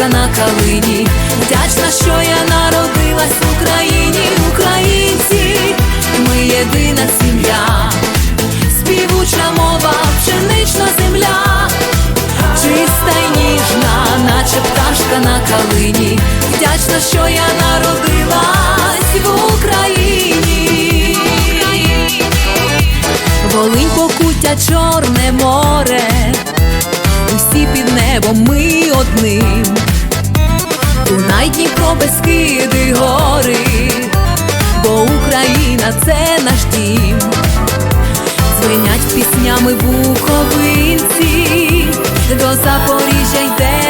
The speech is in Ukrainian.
пташка на калині. Вдячна, що я народилась в Україні, українці, ми єдина сім'я, співуча мова, пшенична земля, чиста й ніжна, наче пташка на калині. Вдячна, що я народилась в Україні. Волинь покуття, чорне море, усі під небом ми одним. Дунай, Дніпро, Бескиди, гори, бо Україна це наш дім. звинять піснями буковинці, до Запоріжжя йде